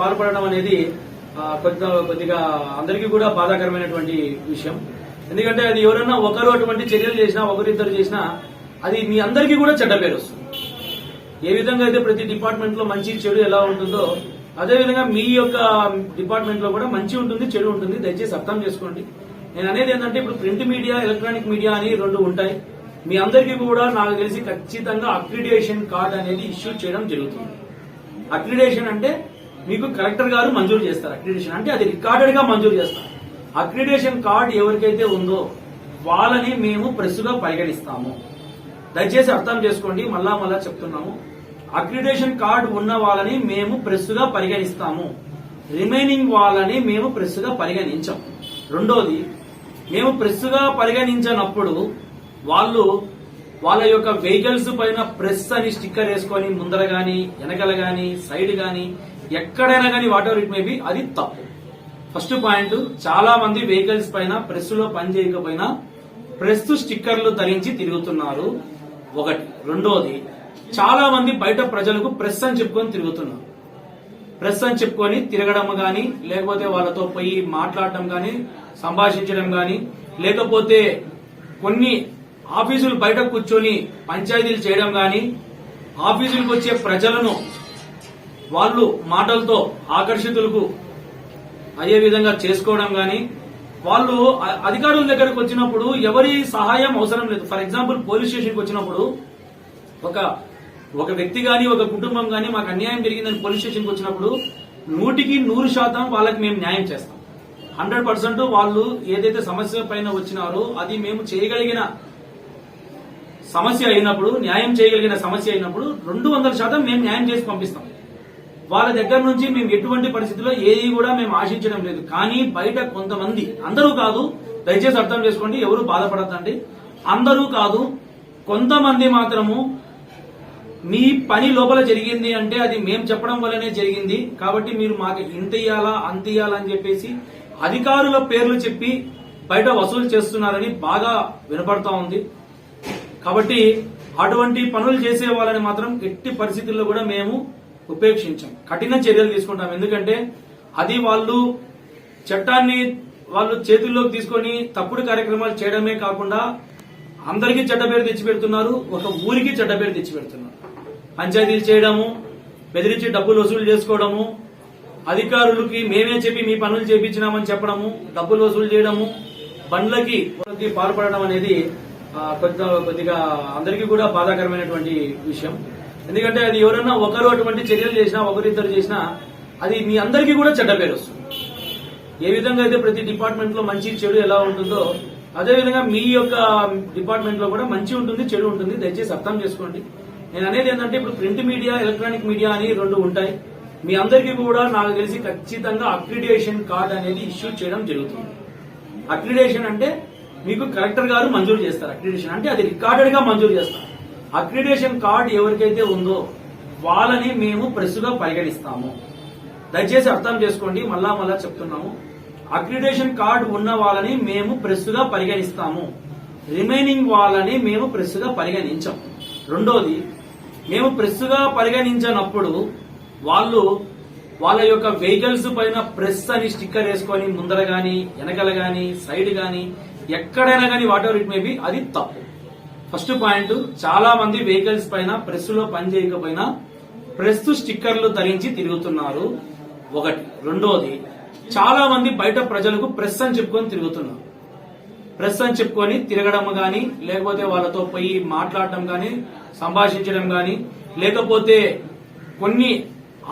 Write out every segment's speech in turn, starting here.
పాల్పడడం అనేది కొంత కొద్దిగా అందరికీ కూడా బాధాకరమైనటువంటి విషయం. ఎందుకంటే అది ఎవరైనా ఒకరు అటువంటి చర్యలు చేసినా ఒకరిద్దరు చేసినా అది మీ అందరికీ కూడా చెడ్డ పేరు వస్తుంది. ఏ విధంగా అయితే ప్రతి డిపార్ట్మెంట్లో మంచి చెడు ఎలా ఉంటుందో అదే విధంగా మీ యొక్క డిపార్ట్మెంట్లో కూడా మంచి ఉంటుంది చెడు ఉంటుంది. దయచేసి అర్థం చేసుకోండి. నేను అనేది ఏంటంటే ఇప్పుడు ప్రింట్ మీడియా ఎలక్ట్రానిక్ మీడియా అని రెండు ఉంటాయి. మీ అందరికీ కూడా నాకు తెలిసి ఖచ్చితంగా అక్రిడియేషన్ కార్డ్ అనేది ఇష్యూ చేయడం జరుగుతుంది. అక్రిడేషన్ అంటే మీకు కలెక్టర్ గారు మంజూరు చేస్తారు అక్రిడేషన్. అంటే అది రికార్డెడ్గా మంజూరు చేస్తారు. అక్రిడేషన్ కార్డు ఎవరికైతే ఉందో వాళ్ళని మేము ప్రెస్గా పరిగణిస్తాము. దయచేసి అర్థం చేసుకోండి మళ్ళా మళ్ళా చెప్తున్నాము. అక్రిడేషన్ కార్డు ఉన్న వాళ్ళని మేము ప్రెస్గా పరిగణిస్తాము. రిమైనింగ్ వాళ్ళని మేము ప్రెస్గా పరిగణించం రెండోది మేము ప్రెస్గా పరిగణించినప్పుడు వాళ్ళు వాళ్ళ యొక్క వెహికల్స్ పైన ప్రెస్ అని స్టిక్కర్ వేసుకొని ముందర గాని వెనకల గాని సైడ్ గాని ఎక్కడైనా కానీ whatever it may be అది తప్పు. ఫస్ట్ పాయింట్ చాలా మంది వెహికల్స్ పైన ప్రెస్లో పని చేయకపోయినా ప్రెస్ స్టిక్కర్లు ధరించి తిరుగుతున్నారు. ఒకటి. రెండోది చాలా మంది బయట ప్రజలకు ప్రెస్ అని చెప్పుకొని తిరుగుతున్నారు. ప్రెస్ అని చెప్పుకొని తిరగడం గాని లేకపోతే వాళ్ళతో పోయి మాట్లాడటం గాని సంభాషించడం గాని లేకపోతే కొన్ని ఆఫీసులు బయట కూర్చొని పంచాయతీలు చేయడం గాని ఆఫీసులకు వచ్చే ప్రజలను వాళ్ళు మాటలతో ఆకర్షితులకు అయ్యే విధంగా చేసుకోవడం గాని వాళ్ళు అ- అధికారుల దగ్గరకు వచ్చినప్పుడు ఎవరి సహాయం అవసరం లేదు. ఫర్ ఎగ్జాంపుల్ పోలీస్ స్టేషన్కి వచ్చినప్పుడు ఒక ఒక వ్యక్తి గాని ఒక కుటుంబం గాని మాకు అన్యాయం జరిగిందని పోలీస్ స్టేషన్కి వచ్చినప్పుడు నూటికి నూరు శాతం వాళ్ళకి మేము న్యాయం చేస్తాం. హండ్రెడ్ పర్సెంట్ వాళ్ళు ఏదైతే సమస్య పైన వచ్చినారో అది మేము చేయగలిగిన సమస్య అయినప్పుడు న్యాయం చేయగలిగిన సమస్య అయినప్పుడు రెండు వందల శాతం మేము న్యాయం చేసి పంపిస్తాం. వాళ్ళ దగ్గర నుంచి మేము ఎటువంటి పరిస్థితుల్లో ఏది కూడా మేము ఆశించడం లేదు. కానీ బయట కొంతమంది అందరూ కాదు దయచేసి అర్థం చేసుకోండి ఎవరు బాధపడద్దండి. అందరూ కాదు కొంతమంది మాత్రము మీ పని లోపల జరిగింది అంటే అది మేము చెప్పడం వల్లనే జరిగింది. కాబట్టి మీరు మాకు ఇంత ఇయ్యాలా అంత ఇయ్యాలా అని చెప్పేసి అధికారుల పేర్లు చెప్పి బయట వసూలు చేస్తున్నారని బాగా వినపడతా ఉంది. కాబట్టి అటువంటి పనులు చేసే వాళ్ళని మాత్రం ఎట్టి పరిస్థితుల్లో కూడా మేము ఉపేక్షించాం. కఠిన చర్యలు తీసుకుంటాం. ఎందుకంటే అది వాళ్ళు చట్టాన్ని వాళ్ళు చేతుల్లోకి తీసుకొని తప్పుడు కార్యక్రమాలు చేయడమే కాకుండా అందరికీ చెడ్డ పేరు తెచ్చిపెడుతున్నారు ఒక ఊరికి చెడ్డ పేరు తెచ్చిపెడుతున్నారు పంచాయతీలు చేయడము బెదిరించి డబ్బులు వసూలు చేసుకోవడము అధికారులకి మేమే చెప్పి మీ పనులు చేపించినామని చెప్పడము డబ్బులు వసూలు చేయడము బండ్లకి పాల్పడడం అనేది కొద్దిగా అందరికీ కూడా బాధాకరమైనటువంటి విషయం. ఎందుకంటే అది ఎవరైనా ఒకరు అటువంటి చర్యలు చేసినా ఒకరిద్దరు చేసినా అది మీ అందరికీ కూడా చెడ్డ పేరు వస్తుంది. ఏ విధంగా అయితే ప్రతి డిపార్ట్మెంట్లో మంచి చెడు ఎలా ఉంటుందో అదే విధంగా మీ యొక్క డిపార్ట్మెంట్లో కూడా మంచి ఉంటుంది చెడు ఉంటుంది. దయచేసి అర్థం చేసుకోండి. నేను అనేది ఏంటంటే ఇప్పుడు ప్రింట్ మీడియా ఎలక్ట్రానిక్ మీడియా అని రెండు ఉంటాయి. మీ అందరికీ కూడా నాకు తెలిసి ఖచ్చితంగా అక్రిడేషన్ కార్డ్ అనేది ఇష్యూ చేయడం జరుగుతుంది. అక్రిడేషన్ అంటే మీకు కలెక్టర్ గారు మంజూరు చేస్తారు. అక్రిడేషన్ అంటే అది రికార్డెడ్గా మంజూరు చేస్తారు. అక్రిడేషన్ కార్డు ఎవరికైతే ఉందో వాళ్ళని మేము ప్రెస్గా పరిగణిస్తాము. దయచేసి అర్థం చేసుకోండి మళ్ళా మళ్ళా చెప్తున్నాము. అక్రిడేషన్ కార్డు ఉన్న వాళ్ళని మేము ప్రెస్గా పరిగణిస్తాము. రిమైనింగ్ వాళ్ళని మేము ప్రెస్గా పరిగణించం. రెండోది మేము ప్రెస్గా పరిగణించినప్పుడు వాళ్ళు వాళ్ళ యొక్క వెహికల్స్ పైన ప్రెస్ అని స్టిక్కర్ వేసుకొని ముందర గాని వెనకల గాని సైడ్ గాని ఎక్కడైనా గాని whatever it may be అది తప్పు. ఫస్ట్ పాయింట్ చాలా మంది వెహికల్స్ పైన ప్రెస్లో పని చేయకపోయినా ప్రెస్ స్టిక్కర్లు ధరించి తిరుగుతున్నారు. ఒకటి. రెండోది చాలా మంది బయట ప్రజలకు ప్రెస్ అని చెప్పుకొని తిరుగుతున్నారు. ప్రెస్ అని చెప్పుకొని తిరగడం గాని లేకపోతే వాళ్ళతో పోయి మాట్లాడటం గాని సంభాషించడం గాని లేకపోతే కొన్ని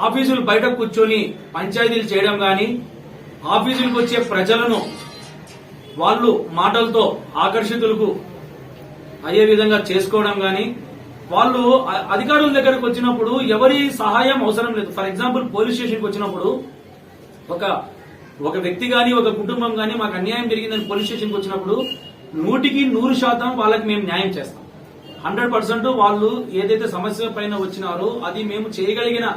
ఆఫీసులు బయట కూర్చొని పంచాయతీలు చేయడం గాని ఆఫీసులకు వచ్చే ప్రజలను వాళ్ళు మాటలతో ఆకర్షితులకు అయ్యే విధంగా చేసుకోవడం గాని వాళ్ళు అధికారుల దగ్గరకు వచ్చినప్పుడు ఎవరి సహాయం అవసరం లేదు. ఫర్ ఎగ్జాంపుల్ పోలీస్ స్టేషన్కి వచ్చినప్పుడు ఒక ఒక వ్యక్తి గాని ఒక కుటుంబం గాని మాకు అన్యాయం జరిగిందని పోలీస్ స్టేషన్కి వచ్చినప్పుడు నూటికి నూరు శాతం వాళ్ళకి మేము న్యాయం చేస్తాం. హండ్రెడ్ పర్సెంట్ వాళ్ళు ఏదైతే సమస్య పైన వచ్చినారో అది మేము చేయగలిగిన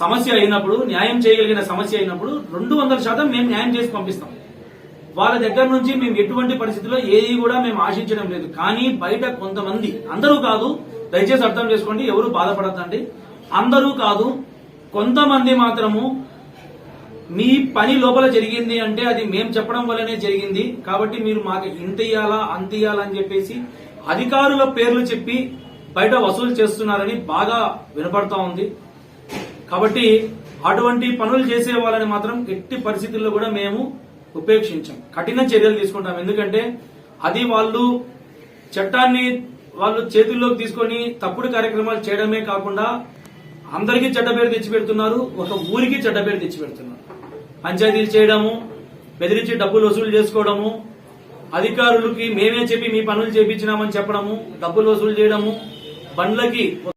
సమస్య అయినప్పుడు న్యాయం చేయగలిగిన సమస్య అయినప్పుడు రెండు వందల శాతం మేము న్యాయం చేసి పంపిస్తాం. వాళ్ళ దగ్గర నుంచి మేము ఎటువంటి పరిస్థితుల్లో ఏది కూడా మేము ఆశించడం లేదు. కానీ బయట కొంతమంది అందరూ కాదు దయచేసి అర్థం చేసుకోండి ఎవరు బాధపడద్దండి. అందరూ కాదు కొంతమంది మాత్రము మీ పని లోపల జరిగింది అంటే అది మేము చెప్పడం వల్లనే జరిగింది. కాబట్టి మీరు మాకు ఇంత ఇయ్యాలా అంత ఇయ్యాలా అని చెప్పేసి అధికారుల పేర్లు చెప్పి బయట వసూలు చేస్తున్నారని బాగా వినపడతా ఉంది. కాబట్టి అటువంటి పనులు చేసే వాళ్ళని మాత్రం ఎట్టి పరిస్థితుల్లో కూడా మేము ఉపేక్షించాం. కఠిన చర్యలు తీసుకుంటాం. ఎందుకంటే అది వాళ్ళు చట్టాన్ని వాళ్ళు చేతుల్లోకి తీసుకొని తప్పుడు కార్యక్రమాలు చేయడమే కాకుండా అందరికీ చెడ్డ పేరు తెచ్చిపెడుతున్నారు ఒక ఊరికి చెడ్డ పేరు తెచ్చిపెడుతున్నారు పంచాయతీలు చేయడము బెదిరించి డబ్బులు వసూలు చేసుకోవడము అధికారులకి మేమే చెప్పి మీ పనులు చేపించినామని చెప్పడము డబ్బులు వసూలు చేయడము బండ్లకి